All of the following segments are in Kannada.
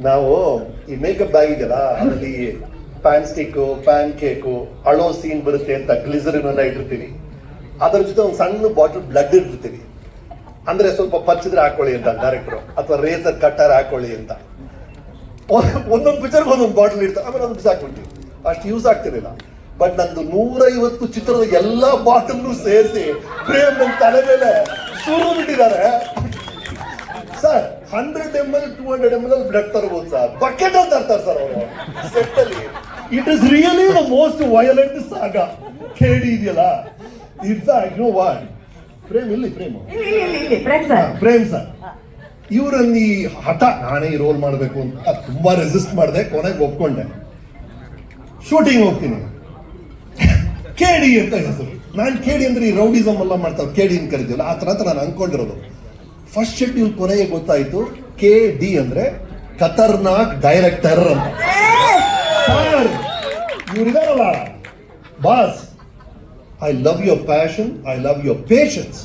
ನಾವು ಈ ಮೇಕಪ್ ಬ್ಯಾಗ್ ಇದೆಯಲ್ಲ, ಅದರಲ್ಲಿ ಪ್ಯಾನ್ ಸ್ಟಿಕ್ ಪ್ಯಾನ್ ಕೇಕು ಅಳೋ ಸೀನ್ ಬರುತ್ತೆ ಅಂತ ಗ್ಲಿಸರಿನ್ ಅನ್ನ ಇಟ್ಟಿರ್ತೀವಿ. ಅದರ ಜೊತೆ ಒಂದು ಸಣ್ಣ ಬಾಟಲ್ ಬ್ಲಡ್ ಇಟ್ಟಿರ್ತೀವಿ. ಅಂದ್ರೆ ಸ್ವಲ್ಪ ಪಚ್ಚಿದ್ರೆ ಹಾಕೊಳ್ಳಿ ಅಂತ ಡೈರೆಕ್ಟರ್ ಅಥವಾ ರೇಸರ್ ಕಟ್ಟರ್ ಹಾಕೊಳ್ಳಿ ಅಂತ. ಒಂದ್- ಒಂದೊಂದು ಪಿಕ್ಚರ್ಗೆ ಒಂದೊಂದು ಬಾಟಲ್ ಇರ್ತಾರೆ ಆಮೇಲೆ ಒಂದು ಬಿಸಾಕ್ಬಿಡ್ತೀವಿ ಅಷ್ಟು ಯೂಸ್ ಆಗ್ತಿರಲಿಲ್ಲ. ಬಟ್ ನಂದು ನೂರೈವತ್ತು ಚಿತ್ರದ ಎಲ್ಲಾ ಬಾಟಲ್ನು ಸೇರಿಸಿ ಪ್ರೇಮ್ ನನ್ನ ತಲೆ ಮೇಲೆ ಸುರು ಬಿಟ್ಟಿದ್ದಾರೆ sir hundred M L two hundred M L blood ತರಬಹುದು ಸರ್ ಬಕೆಟ್ ಅಂತ ತರ್ತಾರೆ ಸರ್ ಅವರು. ಸೆಟ್ ಅಲ್ಲಿ. It is really the most violent saga ಕೇಳಿ ಇದೆಯಲ್ಲ? In fact know what Prem ಇಲ್ಲಿ ಪ್ರೇಮ್ ಪ್ರೇಮ್ ಸರ್ ಪ್ರೇಮ್ ಸರ್ ಇವರನ್ನ ಈ ಹಠ ನಾನೇ ಈ ರೋಲ್ ಮಾಡಬೇಕು ಅಂತ ತುಂಬಾ ರೆಸಿಸ್ಟ್ ಮಾಡಿದೆ ಕೊನೆಗೆ ಒಪ್ಕೊಂಡೆ. ಶೂಟಿಂಗ್ ಹೋಗ್ತೀನಿ. ಕೇಡಿ ಅಂತ ಹೆಸರು. ನಾನು ಕೇಡಿ ಅಂದ್ರೆ ಈ ರೌಡಿಸಮ್ ಎಲ್ಲ ಮಾಡ್ತಾರೆ ಕೇಡಿ ಅಂತ ಕರಿತೀವಲ್ಲ ಆ ಥರ ನಾನು ಅನ್ಕೊಂಡಿರೋದು. ಫಸ್ಟ್ ಶೆಡ್ಯೂಲ್ ಕೊನೆಗೆ ಗೊತ್ತಾಯ್ತು ಕೆ ಡಿ ಅಂದ್ರೆ ಖತರ್ನಾಕ್ ಡೈರೆಕ್ಟರ್ ಅಂತ. ಇವ್ರಿದಾರಲ್ಲ? Boss I love your passion I love your patience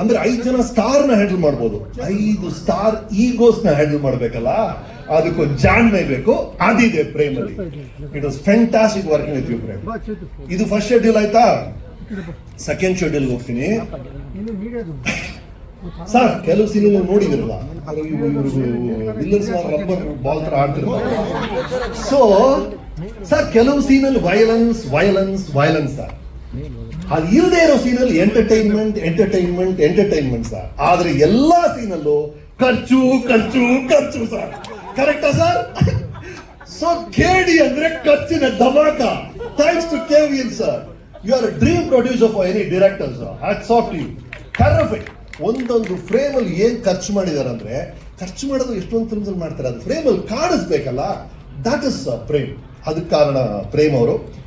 ಅಂದ್ರೆ ಐದು ಜನ ಸ್ಟಾರ್ನ ಹ್ಯಾಂಡಲ್ ಮಾಡ್ಬೋದು. ಐದು ಸ್ಟಾರ್ ಈಗೋಸ್ನ ಹ್ಯಾಂಡಲ್ ಮಾಡ್ಬೇಕಲ್ಲ? ಅದಕ್ಕೊಂದು ಜಾಣ್ಮೆ ಬೇಕು, ಅದಿದೆ ಪ್ರೇಮಲ್ಲಿ. It was fantastic working with you Prem. ಇದು ಫಸ್ಟ್ ಶೆಡ್ಯೂಲ್ ಆಯ್ತಾ? ಸೆಕೆಂಡ್ ಶೆಡ್ಯೂಲ್ ಹೋಗ್ತೀನಿ. ಸರ್, ಕೆಲವು ಸಿನಿಮಾ ನೋಡಿದಿರಲ್ಲ? ರಬ್ಬರ್ ಬಾಲ್ ತರ ಆಡ್ತಿರ್ತಾರೆ. ಸೊ ಸರ್ ಕೆಲವು ಸೀನಲ್ಲಿ ವೈಲೆನ್ಸ್ ವೈಲೆನ್ಸ್ ವೈಲೆನ್ಸ್ ಸರ್ ಅದು ಇಲ್ಲದೆ ಇರೋ ಸೀನಲ್ಲಿ ಎಂಟರ್ಟೈನ್ಮೆಂಟ್ ಎಂಟರ್ಟೈನ್ಮೆಂಟ್ ಎಂಟರ್ಟೈನ್ಮೆಂಟ್ ಸರ್ ಆದ್ರೆ ಎಲ್ಲಾ ಸೀನಲ್ಲೂ ಖರ್ಚು ಖರ್ಚು ಖರ್ಚು ಸರ್ ಕರೆಕ್ಟಾ ಸರ್ ಸೊ ಕೇಡಿ ಅಂದ್ರೆ ಖರ್ಚಿನ dhamaka. Thanks to KVN sir you are dream producer for any director sir hats off you terrific ಒಂದೊಂದು ಫ್ರೇಮ್ ಅಲ್ಲಿ ಏನ್ ಖರ್ಚು ಮಾಡಿದಾರೆ ಅಂದರೆ ಖರ್ಚು ಮಾಡೋದು ಎಷ್ಟೊಂದು ಫಿಲ್ಮ್ಸ್ ಅಲ್ಲಿ ಮಾಡ್ತಾರೆ. ಅದು ಫ್ರೇಮ್ ಅಲ್ಲಿ ಕಾಣಿಸ್ಬೇಕಲ್ಲ ದಟ್ ಇಸ್ ಪ್ರೇಮ್ ಅದಕ್ಕೆ ಕಾರಣ ಪ್ರೇಮ್ ಅವರು.